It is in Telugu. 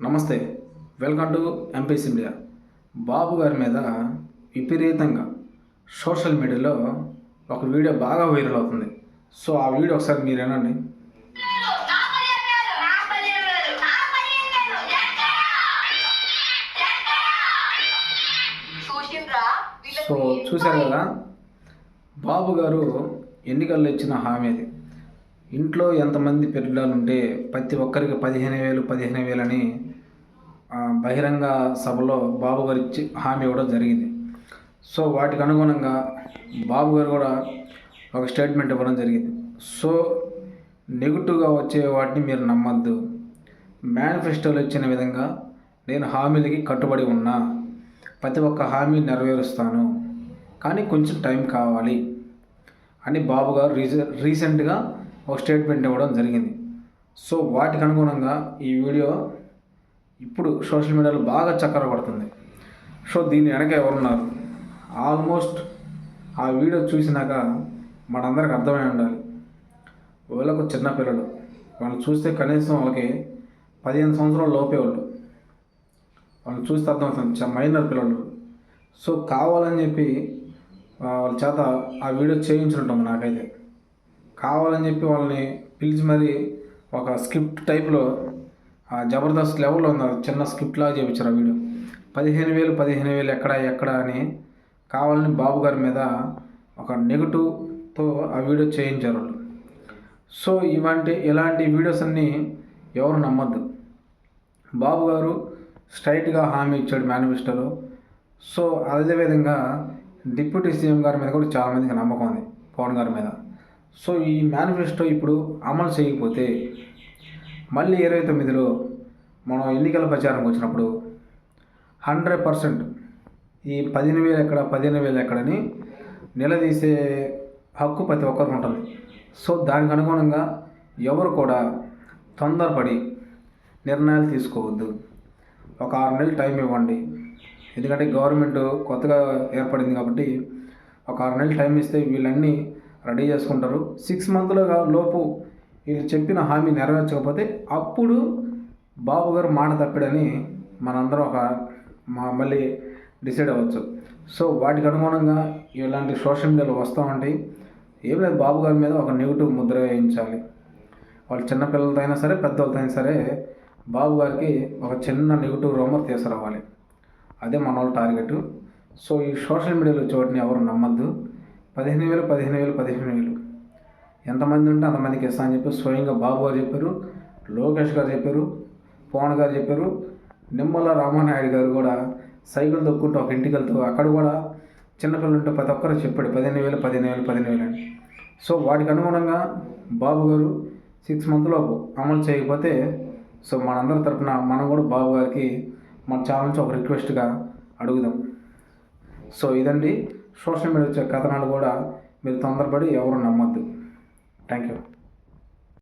నమస్తే welcome to MPs India Babu గారి మీద విపరీతంగా సోషల్ మీడియాలో ఒక వీడియో బాగా వైరల్ అవుతుంది. సో ఆ వీడియో ఒకసారి మీరేనండి సో చూశారు కదా? బాబు గారు ఎన్నికల్లో ఇచ్చిన హామీ అది. ఇంట్లో ఎంతమంది పిల్లలు ఉంటే ప్రతి ఒక్కరికి పదిహేను వేలు పదిహేను వేలు అని బహిరంగ సభలో బాబు గారు ఇచ్చి హామీ ఇవ్వడం జరిగింది. సో వాటికి అనుగుణంగా బాబు గారు కూడా ఒక స్టేట్మెంట్ ఇవ్వడం జరిగింది. సో నెగిటివ్గా వచ్చే వాటిని మీరు నమ్మద్దు. మేనిఫెస్టోలో ఇచ్చిన విధంగా నేను హామీలకి కట్టుబడి ఉన్నా. ప్రతి ఒక్క హామీ నెరవేరుస్తాను. కానీ కొంచెం టైం కావాలి అని బాబు గారు రీసె రీసెంట్గా ఒక స్టేట్మెంట్ ఇవ్వడం జరిగింది. సో వాటికి అనుగుణంగా ఈ వీడియో ఇప్పుడు సోషల్ మీడియాలో బాగా చక్కర పడుతుంది సో దీని వెనక ఎవరున్నారు? ఆల్మోస్ట్ ఆ వీడియో చూసినాక మనందరికి అర్థమై ఉండాలి. వీళ్ళకు చిన్న పిల్లలు వాళ్ళు చూస్తే కనీసం వాళ్ళకి పదిహేను సంవత్సరాల లోపే వాళ్ళు. వాళ్ళు చూస్తే అర్థమవుతుంది మైనర్ పిల్లలు. సో కావాలని చెప్పి వాళ్ళ చేత ఆ వీడియో చేయించుంటాం నాకైతే. కావాలని చెప్పి వాళ్ళని పిలిచి మరీ ఒక స్క్రిప్ట్ టైప్లో జబర్దస్త్ లెవెల్లో ఉంది అది చిన్న స్క్రిప్ట్ లాగా చేయించారు ఆ వీడియో. పదిహేను వేలు పదిహేను వేలు ఎక్కడ ఎక్కడ అని కావాలని బాబు గారి మీద ఒక నెగటివ్తో ఆ వీడియో చేయించారు వాళ్ళు. సో ఇలాంటి ఇలాంటి వీడియోస్ అన్నీ ఎవరు నమ్మద్దు. బాబు గారు స్ట్రైట్గా హామీ ఇచ్చాడు మేనిఫెస్టోలో సో అదేవిధంగా డిప్యూటీ సీఎం గారి మీద కూడా చాలామందికి నమ్మకం ఉంది పవన్ గారి మీద. సో ఈ మేనిఫెస్టో ఇప్పుడు అమలు చేయకపోతే మళ్ళీ ఇరవై తొమ్మిదిలో మనం ఎన్నికల ప్రచారంకి వచ్చినప్పుడు హండ్రెడ్ పర్సెంట్ ఈ పదిహేను వేలు ఎక్కడ పదిహేను వేలు ఎక్కడని నిలదీసే హక్కు ప్రతి ఒక్కరికి ఉంటుంది. సో దానికి అనుగుణంగా ఎవరు కూడా తొందరపడి నిర్ణయాలు తీసుకోవద్దు. ఒక ఆరు నెలలు టైం ఇవ్వండి. ఎందుకంటే గవర్నమెంట్ కొత్తగా ఏర్పడింది కాబట్టి ఒక ఆరు నెలలు టైం ఇస్తే వీళ్ళన్నీ రెడీ చేసుకుంటారు. సిక్స్ మంత్లో లోపు వీళ్ళు చెప్పిన హామీ నెరవేర్చకపోతే అప్పుడు బాబు గారు మాట తప్పాడని మనందరం ఒక మా మళ్ళీ డిసైడ్ అవ్వచ్చు. సో వాటికి అనుగుణంగా ఇలాంటి సోషల్ మీడియాలో వస్తూ ఉంటాయి ఏం లేదు బాబు గారి మీద ఒక నెగిటివ్ ముద్ర వేయించాలి. వాళ్ళు చిన్న పిల్లలతో అయినా సరే పెద్దవాళ్ళతో అయినా సరే బాబు గారికి ఒక చిన్న నెగిటివ్ రూమర్ తీసుకురావాలి. అదే మన వాళ్ళ టార్గెట్. సో ఈ సోషల్ మీడియాలో చోటుని ఎవరు నమ్మద్దు. పదిహేను వేలు పదిహేను వేలు పదిహేను వేలు ఎంతమంది ఉంటే అంతమందికి ఇస్తా అని చెప్పి స్వయంగా బాబు గారు చెప్పారు లోకేష్ గారు చెప్పారు పవన్ గారు చెప్పారు నిమ్మల రామానాయుడు గారు కూడా సైకిల్ తొక్కుంటూ ఒక ఇంటికి వెళ్తూ అక్కడ కూడా చిన్నపిల్లలు ఉంటే ప్రతి ఒక్కరు చెప్పాడు పదిహేను వేలు పదిహేను వేలు పదిహేను వేలు అని. సో వాటికి అనుగుణంగా బాబు గారు సిక్స్ మంత్లోపు అమలు చేయకపోతే సో మనందరి తరఫున మనం కూడా బాబు గారికి మన ఛానల్ నుంచి ఒక రిక్వెస్ట్గా అడుగుదాం. సో ఇదండి సోషల్ మీడియా వచ్చే కథనాలు కూడా మీరు తొందరపడి ఎవరు నమ్మద్దు. Thank you